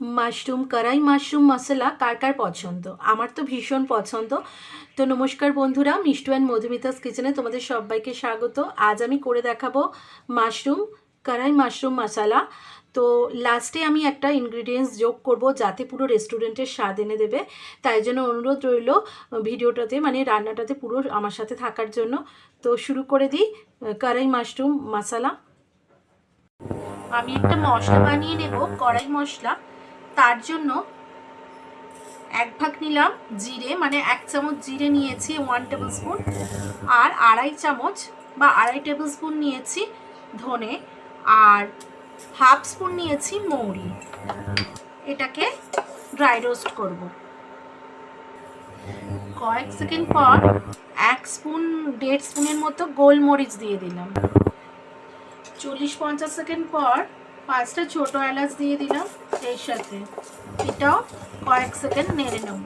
Mushroom, কড়াই mushroom মশলা কার কার পছন্দ? আমার তো ভীষণ পছন্দ। তো নমস্কার বন্ধুরা, মিষ্টু অ্যান্ড মধুমিতাস কিচেনে তোমাদের সবাইকে স্বাগত। আজ আমি করে দেখাবো মাশরুম, কড়াই মাশরুম মশলা। তো লাস্টে আমি একটা ইনগ্রিডিয়েন্টস যোগ করব যাতে পুরো রেস্টুরেন্টের স্বাদ এনে দেবে। তাই জন্য অনুরোধ রইল ভিডিওটাতে মানে রান্নাটাতে পুরো আমার সাথে থাকার জন্য। তো শুরু করে দিই, কড়াই মাশরুম মশলা। আমি একটা মশলা বানিয়ে নেব, কড়াই মশলা। তার জন্য এক ভাগ নিলাম জিরে মানে এক চামচ জিরে নিয়েছি ওয়ান টেবিল স্পুন আর আড়াই চামচ বা আড়াই টেবিল স্পুন নিয়েছি ধনে, আর হাফ স্পুন নিয়েছি মৌরি। এটাকে ড্রাই রোস্ট করব। কয়েক সেকেন্ড পর এক স্পুন, দেড় স্পুনের মতো গোলমরিচ দিয়ে দিলাম। চল্লিশ পঞ্চাশ সেকেন্ড পর পাঁচটা ছোট এলাচ দিয়ে দিলাম। এর সাথে এটাও কয়েক সেকেন্ড নেড়ে নেব।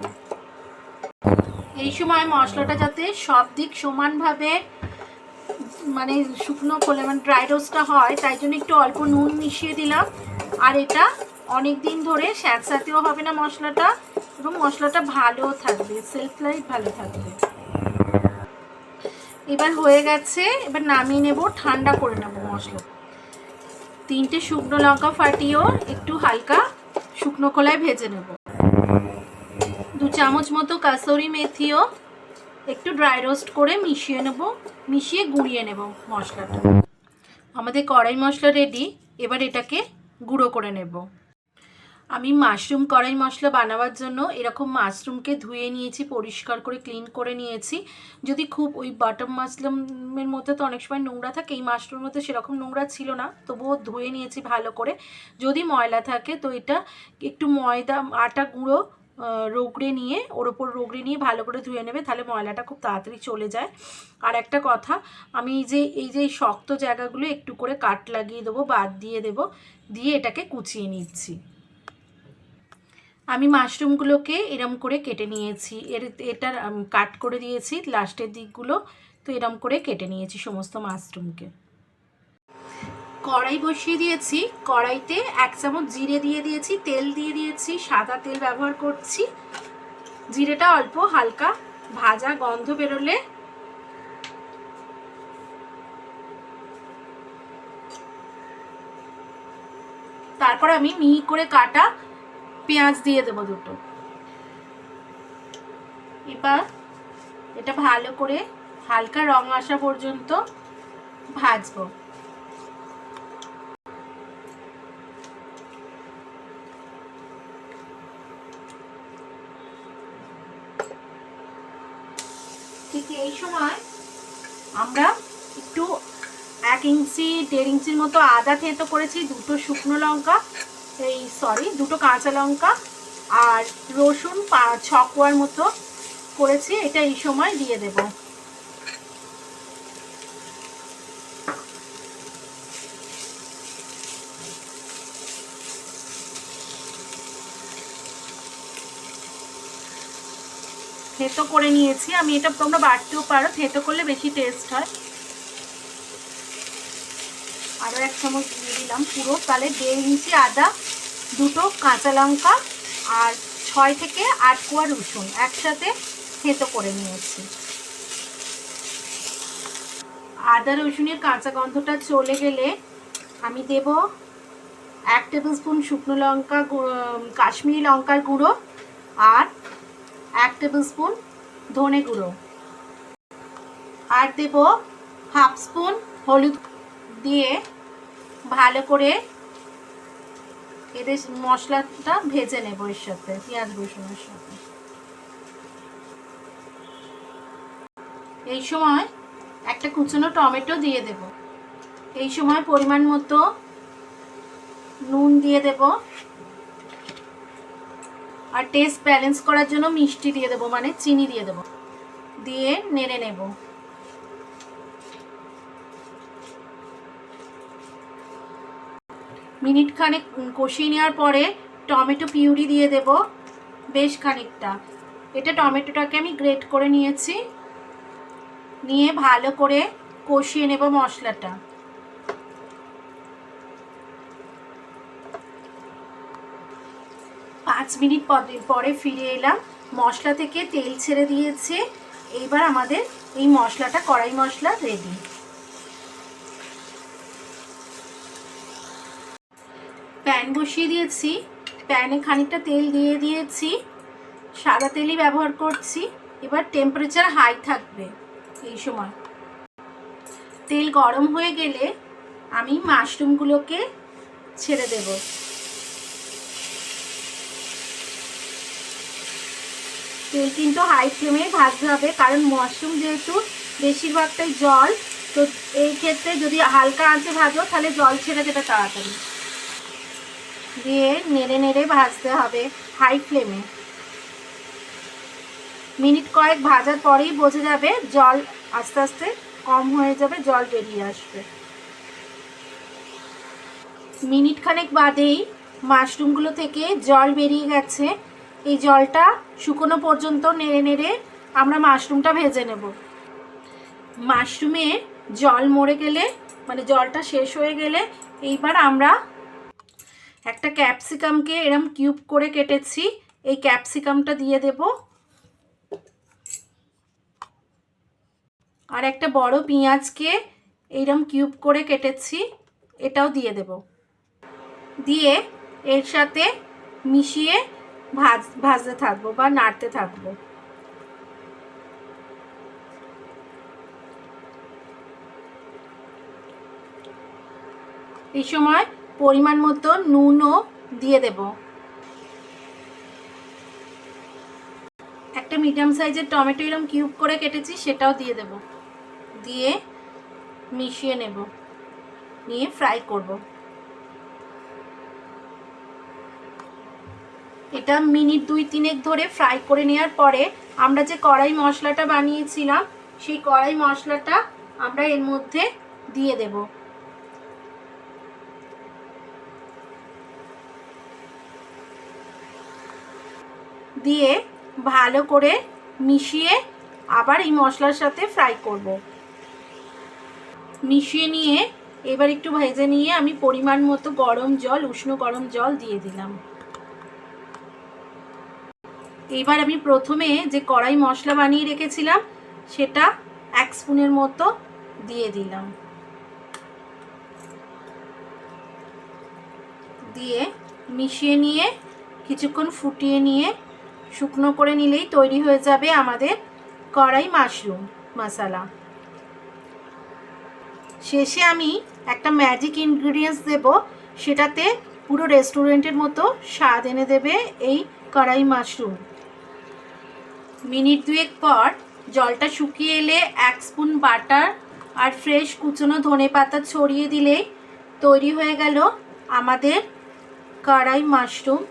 এই সময় মশলাটা যাতে সব দিক সমানভাবে মানে শুকনো করলে মানে ড্রাই রোস্টটা হয়, তাই জন্য একটু অল্প নুন মিশিয়ে দিলাম। আর এটা অনেক দিন ধরে স্যাঁতস্যাঁতেও হবে না মশলাটা, এবং মশলাটা ভালো থাকবে সেলফ লাইফ ভালো থাকবে। এবার হয়ে গেছে, এবার নামিয়ে নেব, ঠান্ডা করে নেব মশলা। তিনটে শুকনো লঙ্কা ফাটিয়েও একটু হালকা শুকনো কলায় ভেজে নেব। দু চামচ মতো কাসরি মেথিও একটু ড্রাই রোস্ট করে মিশিয়ে নেব, মিশিয়ে গুঁড়িয়ে নেব মশলাটা। আমাদের কড়াই মশলা রেডি এবার এটাকে গুঁড়ো করে নেব। আমি মাশরুম কড়াই মশলা বানাবার জন্য এরকম মাশরুমকে ধুয়ে নিয়েছি, পরিষ্কার করে ক্লিন করে নিয়েছি। যদি খুব ওই বাটার মাশরুমের মধ্যে তো অনেক সময় নোংরা থাকে, এই মাশরুমের মধ্যে সেরকম নোংরা ছিল না, তবুও ধুয়ে নিয়েছি ভালো করে। যদি ময়লা থাকে তো এটা একটু ময়দা, আটা গুঁড়ো রোগড়ে নিয়ে, ওর ওপর রোগড়ে নিয়ে ভালো করে ধুয়ে নেবে, তাহলে ময়লাটা খুব তাড়াতাড়ি চলে যায়। আর একটা কথা, আমি এই যে এই যে শক্ত জায়গাগুলো একটু করে কাট লাগিয়ে দেবো, বাদ দিয়ে দেবো, দিয়ে এটাকে কুচিয়ে নিচ্ছি। আমি মাশরুমগুলোকে এরম করে কেটে নিয়েছি। এর, এটার কাট করে দিয়েছি, লাস্টের দিকগুলো তো এরম করে কেটে নিয়েছি সমস্ত মাশরুমকে। কড়াই বসিয়ে দিয়েছি। কড়াইতে এক চামচ জিরে দিয়ে দিয়েছি, তেল দিয়ে দিয়েছি, সাদা তেল ব্যবহার করছি। জিরেটা অল্প, হালকা ভাজা গন্ধ বেরোলে তারপর আমি মিহি করে কাটা পেঁয়াজ দিয়ে দেবো দুটো। এবার এটা ভালো করে হালকা রং আসা পর্যন্ত ভাজবো। ঠিক এই সময় আমরা একটু এক ইঞ্চি, দেড় ইঞ্চির মতো আদা থেঁতো করেছি, দুটো শুকনো লঙ্কা এই সরি দুটো কাঁচা লঙ্কা আর রসুন ছকোয়ার মতো করেছি, এটা এই সময় দিয়ে দেব। থেতো করে নিয়েছি। আমি এটা তোমরা বাড়তেও পারো, থেতো করলে বেশি টেস্ট হয়। আরও এক চামচ দিয়ে দিলাম পুরো। তাহলে দেড় ইঞ্চি আদা, দুটো কাঁচা লঙ্কা আর ছয় থেকে আট কোয়া রসুন একসাথে থেতো করে নিয়েছি। আদা রসুনের কাঁচা গন্ধটা চলে গেলে আমি দেব এক টেবিল স্পুন শুকনো লঙ্কা কাশ্মীরি লঙ্কার গুঁড়ো আর এক টেবিল স্পুন ধনে গুঁড়ো। আর দেব হাফ স্পুন হলুদ দিয়ে ভালো করে এদের মশলাটা ভেজে নেব এর সাথে, পেঁয়াজ রসুনের সাথে। এই সময় একটা কুচনো টমেটো দিয়ে দেব। এই সময় পরিমাণ মতো নুন দিয়ে দেব। আর টেস্ট ব্যালেন্স করার জন্য মিষ্টি দিয়ে দেবো মানে চিনি দিয়ে দেব। দিয়ে নেড়ে নেব। মিনিট খানেক কষিয়ে নেওয়ার পরে টমেটো পিউরি দিয়ে দেব বেশ খানিকটা। এটা টমেটোটাকে আমি গ্রেট করে নিয়েছি। নিয়ে ভালো করে কষিয়ে নেব মশলাটা। পাঁচ মিনিট পরে- ফিরে এলাম। মশলা থেকে তেল ছেড়ে দিয়েছে। এইবার আমাদের এই মশলাটা, কড়াই মশলা রেডি প্যান বসিয়ে দিয়েছি, প্যানে খানিকটা তেল দিয়ে দিয়েছি, সাদা তেলই ব্যবহার করছি, এবার টেম্পারেচার হাই থাকবে এই সময়। তেল গরম হয়ে গেলে আমি মাশরুমগুলোকে ছেড়ে দেব। তেল কিন্তু হাই ফ্লেমে ভাজতে হবে, কারণ মাশরুম যেহেতু বেশিরভাগটাই জল, তো এই ক্ষেত্রে যদি হালকা আঁচে ভাজো, তাহলে জল ছেড়ে দেবে তাড়াতাড়ি। দিয়ে নেড়ে নেড়ে ভাজতে হবে হাই ফ্লেমে মিনিট কয়েক ভাজার পরেই বোঝা যাবে জল আস্তে আস্তে কম হয়ে যাবে, জল বেরিয়ে আসবে। মিনিট খানেক বাদেই মাশরুমগুলো থেকে জল বেরিয়ে গেছে। এই জলটা শুকনো পর্যন্ত নেড়ে নেড়ে আমরা মাশরুমটা ভেজে নেব। মাশরুমে জল মরে গেলে মানে জলটা শেষ হয়ে গেলে, এইবার আমরা একটা ক্যাপসিকামকে এরম কিউব করে কেটেছি, এই ক্যাপসিকামটা দিয়ে দেব। আর একটা বড় পেঁয়াজকে এইরকম কিউব করে কেটেছি, এটাও দিয়ে দেব। দিয়ে এর সাথে মিশিয়ে ভাজ, ভাজতে থাকব বা নাড়তে থাকব। এই সময় পরিমাণ মতো নুনও দিয়ে দেব। একটা মিডিয়াম সাইজের টমেটো এরকম কিউব করে কেটেছি, সেটাও দিয়ে দেব। দিয়ে মিশিয়ে নেব। নিয়ে ফ্রাই করব। এটা মিনিট দুই তিনেক ধরে ফ্রাই করে নেওয়ার পরে আমরা যে কড়াই মশলাটা বানিয়েছিলাম, সেই কড়াই মশলাটা আমরা এর মধ্যে দিয়ে দেবো। দিয়ে ভালো করে মিশিয়ে আবার এই মশলার সাথে ফ্রাই করব। মিশিয়ে নিয়ে এবার একটু ভেজে নিয়ে আমি পরিমাণ মতো গরম জল, উষ্ণ গরম জল দিয়ে দিলাম। এবার আমি প্রথমে যে কড়াই মশলা বানিয়ে রেখেছিলাম, সেটা এক স্পুনের মতো দিয়ে দিলাম। দিয়ে মিশিয়ে নিয়ে কিছুক্ষণ ফুটিয়ে নিয়ে শুকনো করে নিলেই তৈরি হয়ে যাবে আমাদের কড়াই মাশরুম, মশালা। শেষে আমি একটা ম্যাজিক ইনগ্রিডিয়েন্টস দেব, সেটাতে পুরো রেস্টুরেন্টের মতো স্বাদ এনে দেবে এই কড়াই মাশরুম। মিনিট দুয়েক পর জলটা শুকিয়ে এলে এক স্পুন বাটার আর ফ্রেশ কুচনো ধনে পাতা ছড়িয়ে দিলে তৈরি হয়ে গেল আমাদের কড়াই মাশরুম।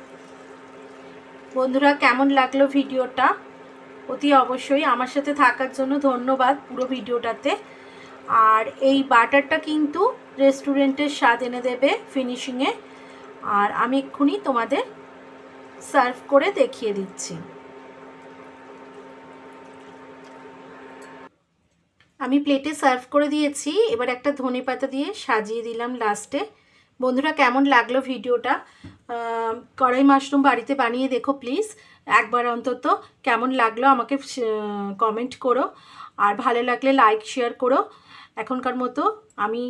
বন্ধুরা, কেমন লাগল ভিডিওটা? অতি অবশ্যই আমার সাথে থাকার জন্য ধন্যবাদ পুরো ভিডিওটাতে। আর এই বাটারটা কিন্তু রেস্টুরেন্টের স্বাদ এনে দেবে ফিনিশিংয়ে আর আমি এক্ষুনি তোমাদের সার্ভ করে দেখিয়ে দিচ্ছি। আমি প্লেটে সার্ভ করে দিয়েছি, এবার একটা ধনে পাতা দিয়ে সাজিয়ে দিলাম লাস্টে বন্ধুরা, কেমন লাগল ভিডিওটা? কড়াই মাশরুম বাড়িতে বানিয়ে দেখো প্লিজ একবার অন্তত কেমন লাগল আমাকে কমেন্ট করো। আর ভালো লাগলে লাইক শেয়ার করো। এখনকার মতো আমি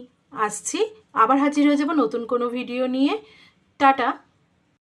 আসছি। আবার হাজির হয়ে যাব নতুন কোনো ভিডিও নিয়ে। টাটা।